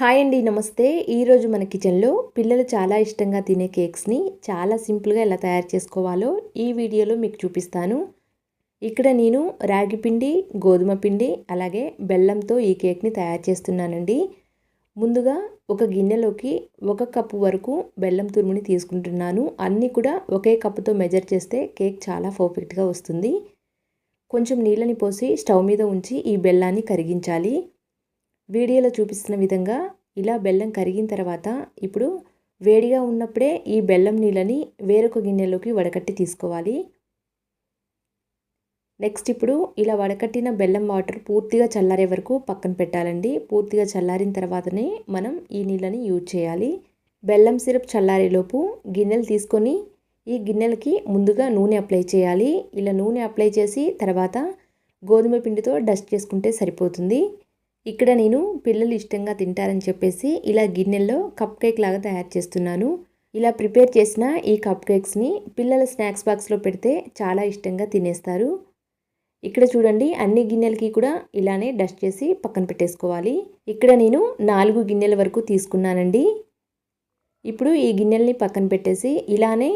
Hi అండి నమస్తే. ఈరోజు మన కిచెన్లో పిల్లలు చాలా ఇష్టంగా తినే కేక్స్ని చాలా సింపుల్గా ఎలా తయారు చేసుకోవాలో ఈ వీడియోలో మీకు చూపిస్తాను. ఇక్కడ నేను రాగి పిండి గోధుమ పిండి అలాగే బెల్లంతో ఈ కేక్ని తయారు చేస్తున్నానండి. ముందుగా ఒక గిన్నెలోకి ఒక కప్పు వరకు బెల్లం తురుముని తీసుకుంటున్నాను. అన్నీ కూడా ఒకే కప్పుతో మెజర్ చేస్తే కేక్ చాలా పర్ఫెక్ట్గా వస్తుంది. కొంచెం నీళ్ళని పోసి స్టవ్ మీద ఉంచి ఈ బెల్లాన్ని కరిగించాలి. వీడియోలో చూపిస్తున్న విధంగా ఇలా బెల్లం కరిగిన తర్వాత ఇప్పుడు వేడిగా ఉన్నప్పుడే ఈ బెల్లం నీళ్ళని వేరొక గిన్నెలోకి వడకట్టి తీసుకోవాలి. నెక్స్ట్ ఇప్పుడు ఇలా వడకట్టిన బెల్లం వాటర్ పూర్తిగా చల్లారే వరకు పక్కన పెట్టాలండి. పూర్తిగా చల్లారిన తర్వాతనే మనం ఈ నీళ్ళని యూజ్ చేయాలి. బెల్లం సిరప్ చల్లారేలోపు గిన్నెలు తీసుకొని ఈ గిన్నెలకి ముందుగా నూనె అప్లై చేయాలి. ఇలా నూనె అప్లై చేసి తర్వాత గోధుమ పిండితో డస్ట్ చేసుకుంటే సరిపోతుంది. ఇక్కడ నేను పిల్లలు ఇష్టంగా తింటారని చెప్పేసి ఇలా గిన్నెల్లో కప్ కేక్ లాగా తయారు చేస్తున్నాను. ఇలా ప్రిపేర్ చేసిన ఈ కప్ కేక్స్ని పిల్లల స్నాక్స్ బాక్స్లో పెడితే చాలా ఇష్టంగా తినేస్తారు. ఇక్కడ చూడండి అన్ని గిన్నెలకి కూడా ఇలానే డస్ట్ చేసి పక్కన పెట్టేసుకోవాలి. ఇక్కడ నేను నాలుగు గిన్నెల వరకు తీసుకున్నానండి. ఇప్పుడు ఈ గిన్నెల్ని పక్కన పెట్టేసి ఇలానే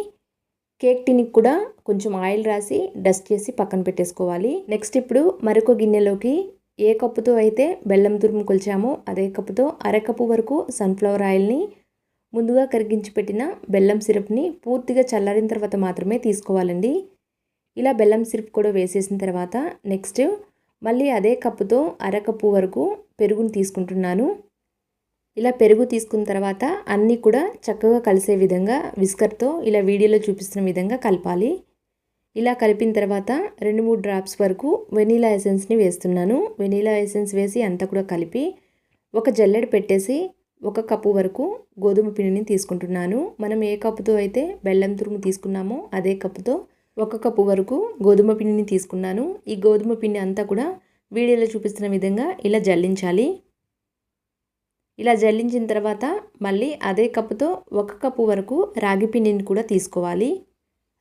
కేక్ టిన్కి కూడా కొంచెం ఆయిల్ రాసి డస్ట్ చేసి పక్కన పెట్టేసుకోవాలి. నెక్స్ట్ ఇప్పుడు మరొక గిన్నెలోకి ఏ కప్పుతో అయితే బెల్లం తురుము కొలిచామో అదే కప్పుతో అరకప్పు వరకు సన్ఫ్లవర్ ఆయిల్ని ముందుగా కరిగించి పెట్టిన బెల్లం సిరప్ని పూర్తిగా చల్లారిన తర్వాత మాత్రమే తీసుకోవాలండి. ఇలా బెల్లం సిరప్ కూడా వేసేసిన తర్వాత నెక్స్ట్ మళ్ళీ అదే కప్పుతో అరకప్పు వరకు పెరుగుని తీసుకుంటున్నాను. ఇలా పెరుగు తీసుకున్న తర్వాత అన్నీ కూడా చక్కగా కలిసే విధంగా విస్కర్తో ఇలా వీడియోలో చూపిస్తున్న విధంగా కలపాలి. ఇలా కలిపిన తర్వాత రెండు మూడు డ్రాప్స్ వరకు వెనీలా ఎసెన్స్ని వేస్తున్నాను. వెనీలా ఎసెన్స్ వేసి అంతా కూడా కలిపి ఒక జల్లెడ పెట్టేసి ఒక కప్పు వరకు గోధుమ పిండిని తీసుకుంటున్నాను. మనం ఏ కప్పుతో అయితే బెల్లం తురుము తీసుకున్నామో అదే కప్పుతో ఒక కప్పు వరకు గోధుమ పిండిని తీసుకున్నాను. ఈ గోధుమ పిండి అంతా కూడా వీడియోలో చూపిస్తున్న విధంగా ఇలా జల్లించాలి. ఇలా జల్లించిన తర్వాత మళ్ళీ అదే కప్పుతో ఒక కప్పు వరకు రాగి పిండిని కూడా తీసుకోవాలి.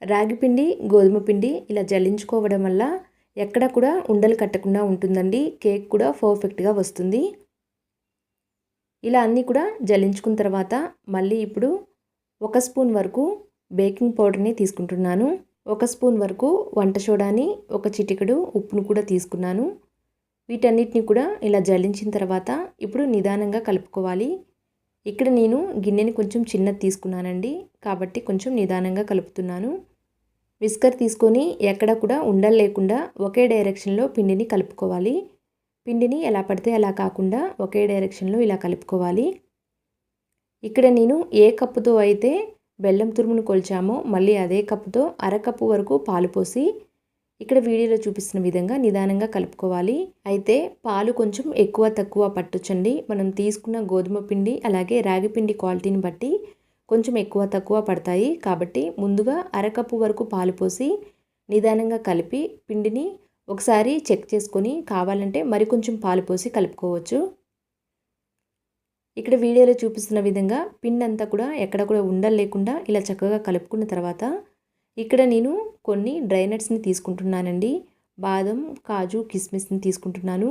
రాగిపిండి గోధుమ పిండి ఇలా జల్లించుకోవడం వల్ల ఎక్కడ కూడా ఉండలు కట్టకుండా ఉంటుందండి. కేక్ కూడా పర్ఫెక్ట్గా వస్తుంది. ఇలా అన్నీ కూడా జల్లించుకున్న తర్వాత మళ్ళీ ఇప్పుడు ఒక స్పూన్ వరకు బేకింగ్ పౌడర్ని తీసుకుంటున్నాను. ఒక స్పూన్ వరకు వంట సోడాని ఒక చిటికెడు ఉప్పును కూడా తీసుకున్నాను. వీటన్నిటిని కూడా ఇలా జల్లించిన తర్వాత ఇప్పుడు నిదానంగా కలుపుకోవాలి. ఇక్కడ నేను గిన్నెని కొంచెం చిన్నది తీసుకున్నానండి. కాబట్టి కొంచెం నిదానంగా కలుపుతున్నాను. విస్కర్ తీసుకొని ఎక్కడ కూడా ఉండలు లేకుండా ఒకే డైరెక్షన్లో పిండిని కలుపుకోవాలి. పిండిని ఎలా పడితే అలా కాకుండా ఒకే డైరెక్షన్లో ఇలా కలుపుకోవాలి. ఇక్కడ నేను ఏ కప్పుతో అయితే బెల్లం తురుమును కొలిచామో మళ్ళీ అదే కప్పుతో అరకప్పు వరకు పాలు పోసి ఇక్కడ వీడియోలో చూపిస్తున్న విధంగా నిదానంగా కలుపుకోవాలి. అయితే పాలు కొంచెం ఎక్కువ తక్కువ పట్టొచ్చండి. మనం తీసుకున్న గోధుమ పిండి అలాగే రాగి పిండి క్వాలిటీని బట్టి కొంచెం ఎక్కువ తక్కువ పడతాయి. కాబట్టి ముందుగా అరకప్పు వరకు పాలు పోసి నిదానంగా కలిపి పిండిని ఒకసారి చెక్ చేసుకొని కావాలంటే మరి కొంచెం పాలు పోసి కలుపుకోవచ్చు. ఇక్కడ వీడియోలో చూపిస్తున్న విధంగా పిండి అంతా కూడా ఎక్కడ కూడా ఉండలు లేకుండా ఇలా చక్కగా కలుపుకున్న తర్వాత ఇక్కడ నేను కొన్ని డ్రైనట్స్ని తీసుకుంటున్నానండి. బాదం కాజు కిస్మిస్ని తీసుకుంటున్నాను.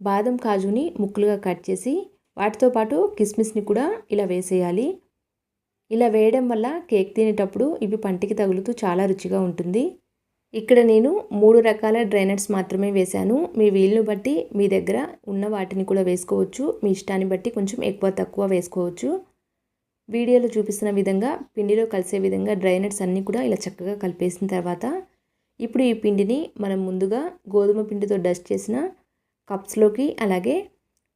బాదం కాజుని ముక్కలుగా కట్ చేసి వాటితో పాటు కిస్మిస్ని కూడా ఇలా వేసేయాలి. ఇలా వేయడం వల్ల కేక్ తినేటప్పుడు ఇవి పంటికి తగులుతూ చాలా రుచిగా ఉంటుంది. ఇక్కడ నేను మూడు రకాల డ్రైనట్స్ మాత్రమే వేశాను. మీ వీలును బట్టి మీ దగ్గర ఉన్న వాటిని కూడా వేసుకోవచ్చు. మీ ఇష్టాన్ని బట్టి కొంచెం ఎక్కువ తక్కువ వేసుకోవచ్చు. వీడియోలో చూపిస్తున్న విధంగా పిండిలో కలిసే విధంగా డ్రైనట్స్ అన్నీ కూడా ఇలా చక్కగా కలిపేసిన తర్వాత ఇప్పుడు ఈ పిండిని మనం ముందుగా గోధుమ పిండితో డస్ట్ చేసిన కప్స్లోకి అలాగే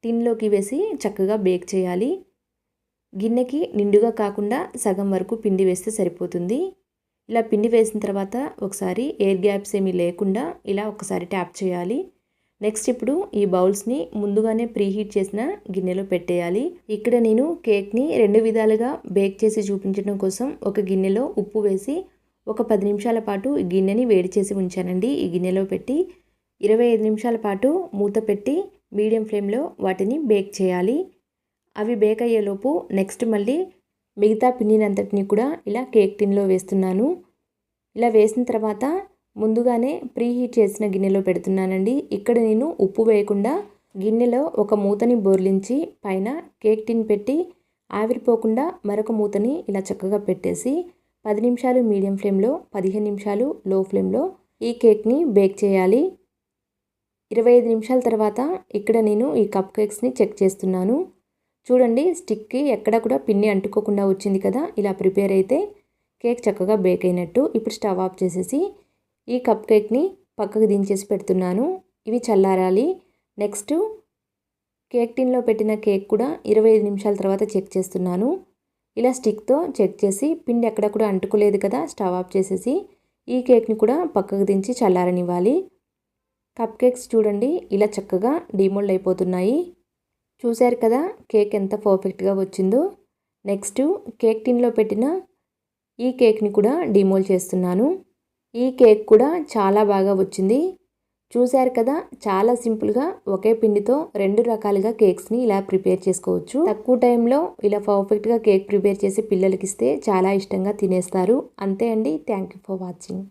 టిన్లోకి వేసి చక్కగా బేక్ చేయాలి. గిన్నెకి నిండుగా కాకుండా సగం వరకు పిండి వేస్తే సరిపోతుంది. ఇలా పిండి వేసిన తర్వాత ఒకసారి ఎయిర్ గ్యాప్స్ ఏమీ లేకుండా ఇలా ఒకసారి ట్యాప్ చేయాలి. నెక్స్ట్ ఇప్పుడు ఈ బౌల్స్ని ముందుగానే ప్రీహీట్ చేసిన గిన్నెలో పెట్టేయాలి. ఇక్కడ నేను కేక్ని రెండు విధాలుగా బేక్ చేసి చూపించడం కోసం ఒక గిన్నెలో ఉప్పు వేసి ఒక పది నిమిషాల పాటు ఈ గిన్నెని వేడి చేసి ఉంచానండి. ఈ గిన్నెలో పెట్టి ఇరవై ఐదు నిమిషాల పాటు మూత పెట్టి మీడియం ఫ్లేమ్లో వాటిని బేక్ చేయాలి. అవి బేక్ అయ్యేలోపు నెక్స్ట్ మళ్ళీ మిగతా పిండినంతటిని కూడా ఇలా కేక్ టిన్లో వేస్తున్నాను. ఇలా వేసిన తర్వాత ముందుగానే ప్రీ హీట్ చేసిన గిన్నెలో పెడుతున్నానండి. ఇక్కడ నేను ఉప్పు వేయకుండా గిన్నెలో ఒక మూతని బోర్లించి పైన కేక్ టిన్ పెట్టి ఆవిరిపోకుండా మరొక మూతని ఇలా చక్కగా పెట్టేసి పది నిమిషాలు మీడియం ఫ్లేమ్లో పదిహేను నిమిషాలు లో ఫ్లేమ్లో ఈ కేక్ని బేక్ చేయాలి. ఇరవై ఐదు నిమిషాల తర్వాత ఇక్కడ నేను ఈ కప్ కేక్స్ని చెక్ చేస్తున్నాను. చూడండి స్టిక్కి ఎక్కడ కూడా పిన్ని అంటుకోకుండా వచ్చింది కదా. ఇలా ప్రిపేర్ అయితే కేక్ చక్కగా బేక్ అయినట్టు. ఇప్పుడు స్టవ్ ఆఫ్ చేసేసి ఈ కప్ కేక్ని పక్కకు దించేసి పెడుతున్నాను. ఇవి చల్లారాలి. నెక్స్ట్ కేక్ టిన్లో పెట్టిన కేక్ కూడా ఇరవై ఐదు నిమిషాల తర్వాత చెక్ చేస్తున్నాను. ఇలా స్టిక్తో చెక్ చేసి పిండి ఎక్కడ కూడా అంటుకోలేదు కదా స్టవ్ ఆఫ్ చేసేసి ఈ కేక్ని కూడా పక్కకు దించి చల్లారనివ్వాలి. కప్ కేక్స్ చూడండి ఇలా చక్కగా డిమోల్డ్ అయిపోతున్నాయి. చూశారు కదా కేక్ ఎంత పర్ఫెక్ట్గా వచ్చిందో. నెక్స్ట్ కేక్ టిన్లో పెట్టిన ఈ కేక్ని కూడా డిమోల్ చేస్తున్నాను. ఈ కేక్ కూడా చాలా బాగా వచ్చింది. చూశారు కదా చాలా సింపుల్గా ఒకే పిండితో రెండు రకాలుగా కేక్స్ని ఇలా ప్రిపేర్ చేసుకోవచ్చు. తక్కువ టైంలో ఇలా పర్ఫెక్ట్గా కేక్ ప్రిపేర్ చేసి పిల్లలకి ఇస్తే చాలా ఇష్టంగా తినేస్తారు. అంతే అండి. Thank you for watching.